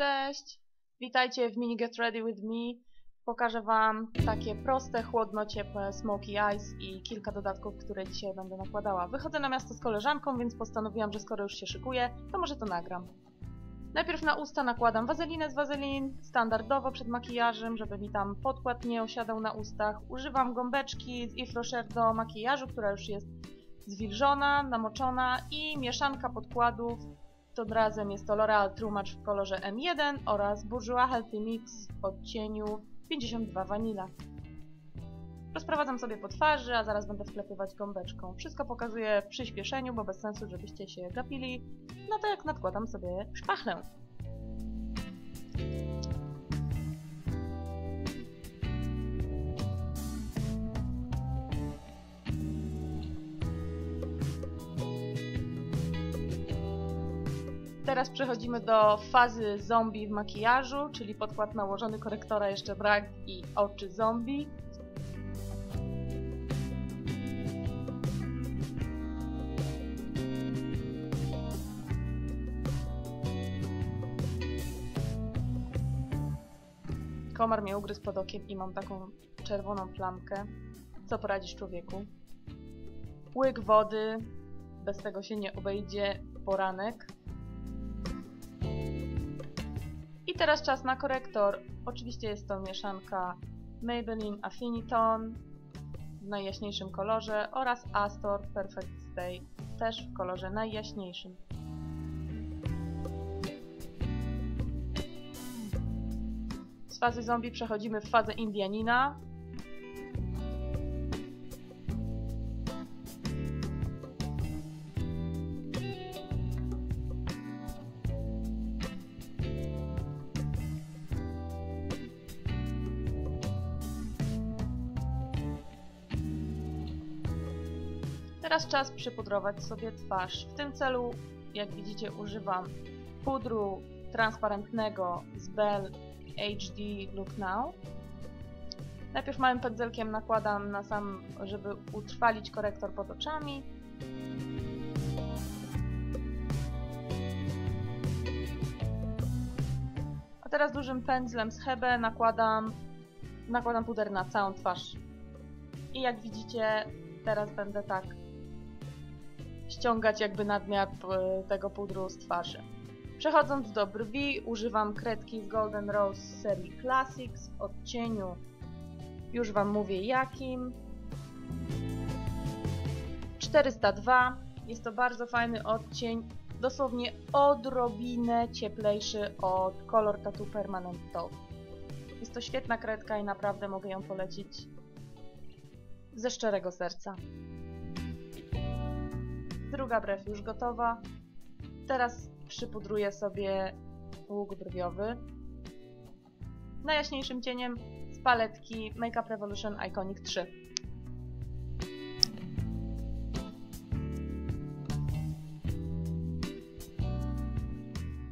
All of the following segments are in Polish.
Cześć! Witajcie w Mini Get Ready With Me. Pokażę Wam takie proste, chłodno-ciepłe smoky eyes i kilka dodatków, które dzisiaj będę nakładała. Wychodzę na miasto z koleżanką, więc postanowiłam, że skoro już się szykuję, to może to nagram. Najpierw na usta nakładam wazelinę z wazelin, standardowo przed makijażem, żeby mi tam podkład nie osiadał na ustach. Używam gąbeczki z Yves do makijażu, która już jest zwilżona, namoczona i mieszanka podkładów tym razem jest to L'Oreal True w kolorze M1 oraz Bourjois Healthy Mix w odcieniu 52 Vanilla. Rozprowadzam sobie po twarzy, a zaraz będę wklepywać gąbeczką. Wszystko pokazuję w przyspieszeniu, bo bez sensu, żebyście się gapili. No to jak nadkładam sobie szpachlę. Teraz przechodzimy do fazy zombie w makijażu, czyli podkład nałożony, korektora jeszcze brak i oczy zombie. Komar mnie ugryzł pod okiem i mam taką czerwoną plamkę. Co poradzisz człowieku? Łyk wody, bez tego się nie obejdzie, poranek. Teraz czas na korektor. Oczywiście jest to mieszanka Maybelline Affiniton w najjaśniejszym kolorze oraz Astor Perfect Stay też w kolorze najjaśniejszym. Z fazy zombie przechodzimy w fazę Indianina. Teraz czas przypudrować sobie twarz. W tym celu, jak widzicie, używam pudru transparentnego z Bell HD Look Now. Najpierw małym pędzelkiem nakładam na sam, żeby utrwalić korektor pod oczami. A teraz dużym pędzlem z Hebe nakładam, nakładam puder na całą twarz. I jak widzicie, teraz będę tak ściągać jakby nadmiar tego pudru z twarzy. Przechodząc do brwi, używam kredki z Golden Rose z serii Classics w odcieniu, już Wam mówię jakim. 402. Jest to bardzo fajny odcień, dosłownie odrobinę cieplejszy od Color Tattoo Permanent Top. Jest to świetna kredka i naprawdę mogę ją polecić ze szczerego serca. Druga brew już gotowa. Teraz przypudruję sobie łuk brwiowy. Najjaśniejszym cieniem z paletki Makeup Revolution Iconic 3.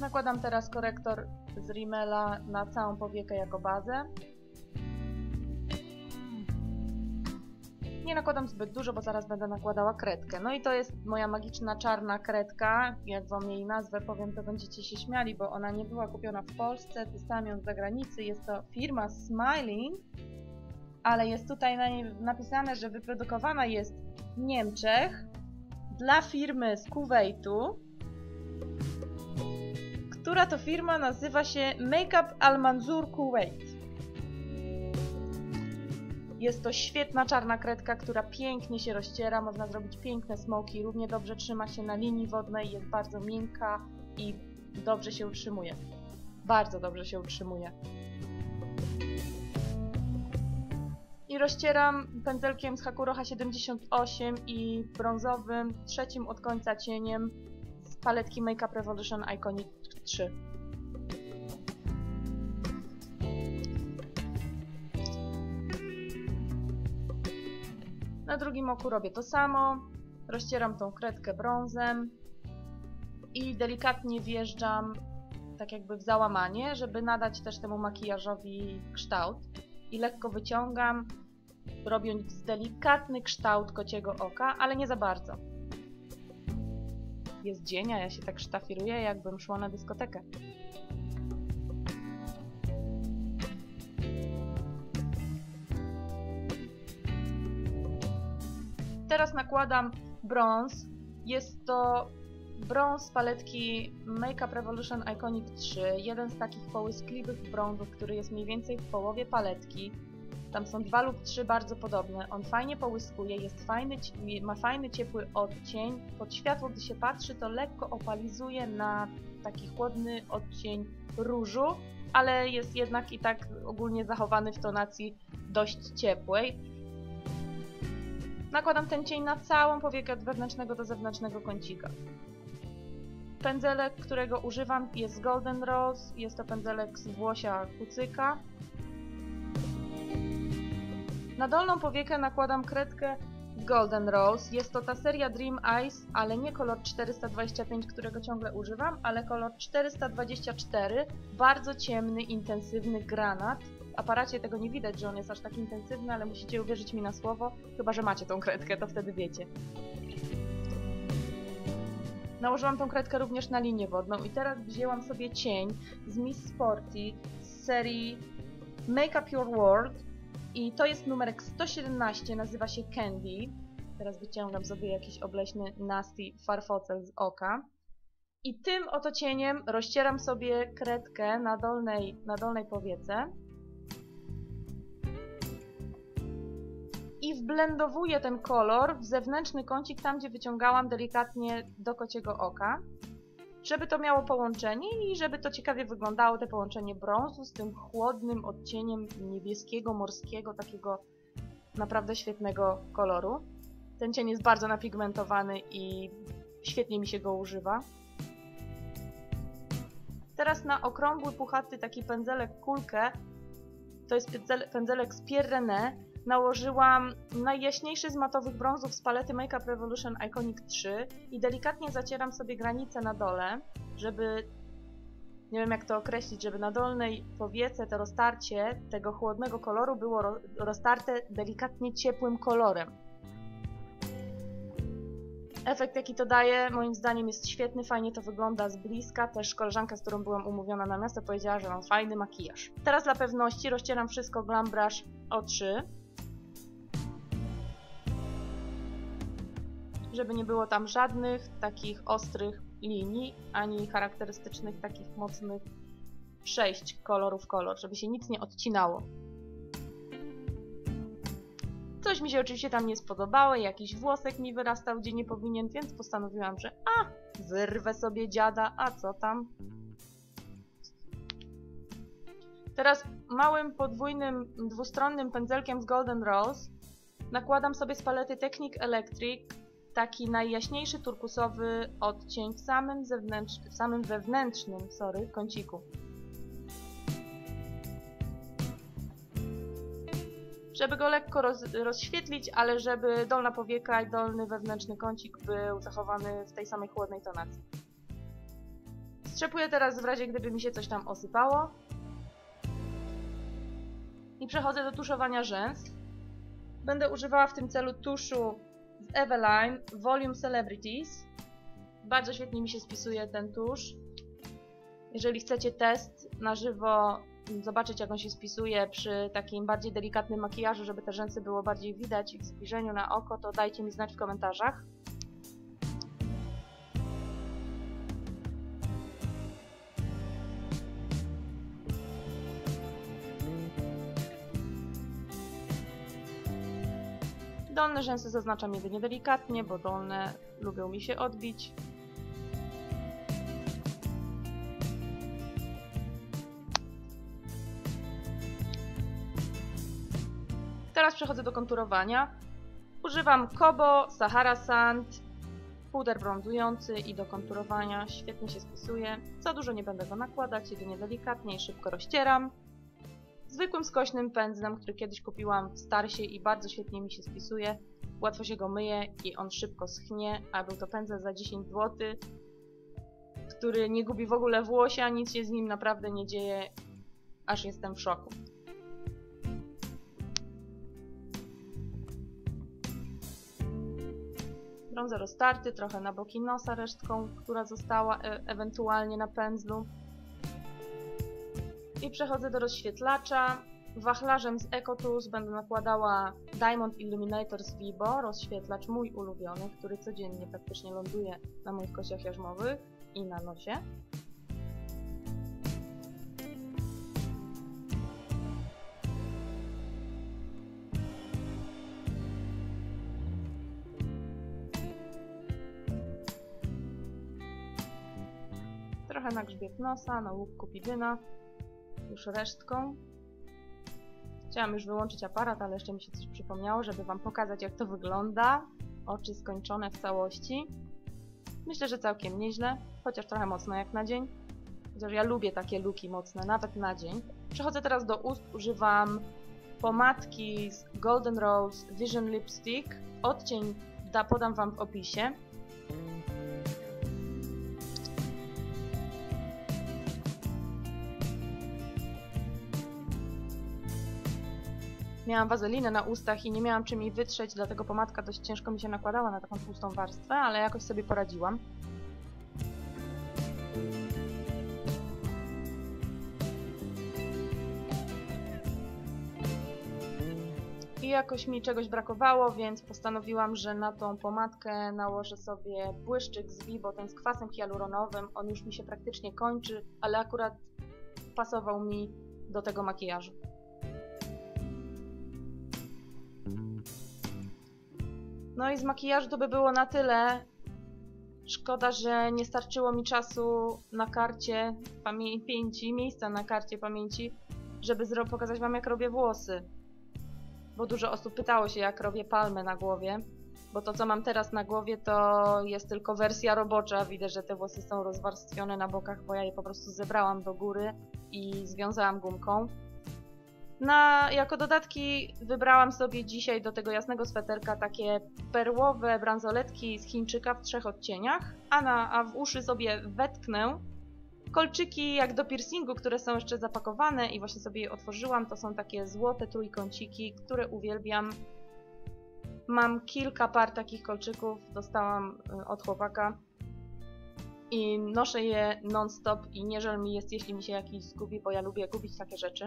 Nakładam teraz korektor z Rimmela na całą powiekę jako bazę. Nie nakładam zbyt dużo, bo zaraz będę nakładała kredkę. No i to jest moja magiczna czarna kredka. Jak wam jej nazwę powiem, to będziecie się śmiali, bo ona nie była kupiona w Polsce, dostałam ją z zagranicy. Jest to firma Smiling, ale jest tutaj na niej napisane, że wyprodukowana jest w Niemczech dla firmy z Kuwaitu, która to firma nazywa się Makeup Al Manzur Kuwait. Jest to świetna czarna kredka, która pięknie się rozciera, można zrobić piękne smoki, równie dobrze trzyma się na linii wodnej, jest bardzo miękka i dobrze się utrzymuje. Bardzo dobrze się utrzymuje. I rozcieram pędzelkiem z Hakuroha 78 i brązowym, trzecim od końca cieniem z paletki Makeup Revolution Iconic 3. Na drugim oku robię to samo. Rozcieram tą kredkę brązem i delikatnie wjeżdżam tak jakby w załamanie, żeby nadać też temu makijażowi kształt. I lekko wyciągam, robiąc delikatny kształt kociego oka, ale nie za bardzo. Jest dzień, a ja się tak sztafiruję, jakbym szła na dyskotekę. Teraz nakładam brąz. Jest to brąz z paletki Makeup Revolution Iconic 3. Jeden z takich połyskliwych brązów, który jest mniej więcej w połowie paletki. Tam są dwa lub trzy bardzo podobne. On fajnie połyskuje, jest fajny, ma fajny, ciepły odcień. Pod światło, gdy się patrzy, to lekko opalizuje na taki chłodny odcień różu, ale jest jednak i tak ogólnie zachowany w tonacji dość ciepłej. Nakładam ten cień na całą powiekę od wewnętrznego do zewnętrznego kącika. Pędzelek, którego używam jest Golden Rose, jest to pędzelek z włosia kucyka. Na dolną powiekę nakładam kredkę Golden Rose. Jest to ta seria Dream Eyes, ale nie kolor 425, którego ciągle używam, ale kolor 424. Bardzo ciemny, intensywny granat. Aparacie tego nie widać, że on jest aż tak intensywny, ale musicie uwierzyć mi na słowo, chyba że macie tą kredkę, to wtedy wiecie. Nałożyłam tą kredkę również na linię wodną i teraz wzięłam sobie cień z Miss Sporty z serii Make Up Your World i to jest numerek 117, nazywa się Candy. Teraz wyciągam sobie jakiś obleśny nasty farfocel z oka. I tym oto cieniem rozcieram sobie kredkę na dolnej, na dolnej powiece. I wblendowuję ten kolor w zewnętrzny kącik, tam gdzie wyciągałam delikatnie do kociego oka żeby to miało połączenie i żeby to ciekawie wyglądało, te połączenie brązu z tym chłodnym odcieniem niebieskiego, morskiego, takiego naprawdę świetnego koloru. Ten cień jest bardzo napigmentowany i świetnie mi się go używa. Teraz na okrągły, puchaty taki pędzelek kulkę, to jest pędzelek z Pierre René, nałożyłam najjaśniejszy z matowych brązów z palety Makeup Revolution Iconic 3 i delikatnie zacieram sobie granicę na dole, żeby, nie wiem jak to określić, żeby na dolnej powiece to roztarcie tego chłodnego koloru było roztarte delikatnie ciepłym kolorem. Efekt jaki to daje, moim zdaniem jest świetny, fajnie to wygląda z bliska. Też koleżanka, z którą byłam umówiona na miasto, powiedziała, że mam fajny makijaż. Teraz dla pewności rozcieram wszystko Glam Brush O3 żeby nie było tam żadnych takich ostrych linii, ani charakterystycznych takich mocnych przejść kolorów kolor, żeby się nic nie odcinało. Coś mi się oczywiście tam nie spodobało, jakiś włosek mi wyrastał gdzie nie powinien, więc postanowiłam, że a, wyrwę sobie dziada, a co tam? Teraz małym podwójnym dwustronnym pędzelkiem z Golden Rose nakładam sobie z palety Technic Electric taki najjaśniejszy turkusowy odcień w samym, zewnętrz, w samym wewnętrznym sorry, kąciku. Żeby go lekko roz, rozświetlić, ale żeby dolna powieka i dolny wewnętrzny kącik był zachowany w tej samej chłodnej tonacji. Strzepuję teraz w razie gdyby mi się coś tam osypało. I przechodzę do tuszowania rzęs. Będę używała w tym celu tuszu Eveline Volume Celebrities. Bardzo świetnie mi się spisuje ten tusz. Jeżeli chcecie test na żywo, zobaczyć jak on się spisuje przy takim bardziej delikatnym makijażu, żeby te rzęsy było bardziej widać i w zbliżeniu na oko, to dajcie mi znać w komentarzach. Dolne rzęsy zaznaczam jedynie delikatnie, bo dolne lubią mi się odbić. Teraz przechodzę do konturowania. Używam Kobo, Sahara Sand, puder brązujący i do konturowania świetnie się spisuje. Za dużo nie będę go nakładać, jedynie delikatnie i szybko rozcieram zwykłym skośnym pędzlem, który kiedyś kupiłam w Starsie i bardzo świetnie mi się spisuje. Łatwo się go myje i on szybko schnie, a był to pędzel za 10 zł, który nie gubi w ogóle włosia, nic się z nim naprawdę nie dzieje, aż jestem w szoku. Brązer roztarty, trochę na boki nosa resztką, która została e ewentualnie na pędzlu. I przechodzę do rozświetlacza. Wachlarzem z Ecotools będę nakładała Diamond Illuminator z Vibo, rozświetlacz mój ulubiony, który codziennie praktycznie ląduje na moich kościach jarzmowych i na nosie. Trochę na grzbiet nosa, na łuk kupidyna, już resztką. Chciałam już wyłączyć aparat, ale jeszcze mi się coś przypomniało, żeby Wam pokazać jak to wygląda. Oczy skończone w całości. Myślę, że całkiem nieźle, chociaż trochę mocno jak na dzień. Chociaż ja lubię takie luki mocne, nawet na dzień. Przechodzę teraz do ust, używam pomadki z Golden Rose Vision Lipstick. Odcień da, podam Wam w opisie. Miałam wazelinę na ustach i nie miałam czym jej wytrzeć, dlatego pomadka dość ciężko mi się nakładała na taką tłustą warstwę, ale jakoś sobie poradziłam. I jakoś mi czegoś brakowało, więc postanowiłam, że na tą pomadkę nałożę sobie błyszczyk z Vibo, ten z kwasem hialuronowym. On już mi się praktycznie kończy, ale akurat pasował mi do tego makijażu. No i z makijażu to by było na tyle. Szkoda, że nie starczyło mi czasu na karcie pamięci, miejsca na karcie pamięci, żeby pokazać wam jak robię włosy. Bo dużo osób pytało się jak robię palmę na głowie. Bo to co mam teraz na głowie to jest tylko wersja robocza. Widzę, że te włosy są rozwarstwione na bokach, bo ja je po prostu zebrałam do góry i związałam gumką. Na, jako dodatki wybrałam sobie dzisiaj do tego jasnego sweterka takie perłowe bransoletki z Chińczyka w trzech odcieniach, a, na, a w uszy sobie wetknę kolczyki jak do piercingu, które są jeszcze zapakowane i właśnie sobie je otworzyłam. To są takie złote trójkąciki, które uwielbiam. Mam kilka par takich kolczyków, dostałam y, od chłopaka i noszę je non-stop i nie żal mi jest, jeśli mi się jakiś zgubi, bo ja lubię gubić takie rzeczy.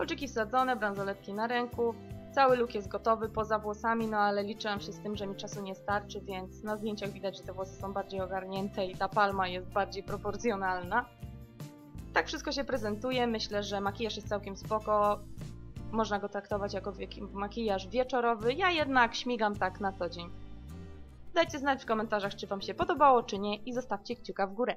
Kolczyki wsadzone, bransoletki na ręku. Cały look jest gotowy poza włosami, no ale liczyłam się z tym, że mi czasu nie starczy, więc na zdjęciach widać, że te włosy są bardziej ogarnięte i ta palma jest bardziej proporcjonalna. Tak wszystko się prezentuje, myślę, że makijaż jest całkiem spoko. Można go traktować jako makijaż wieczorowy, ja jednak śmigam tak na co dzień. Dajcie znać w komentarzach, czy Wam się podobało, czy nie i zostawcie kciuka w górę.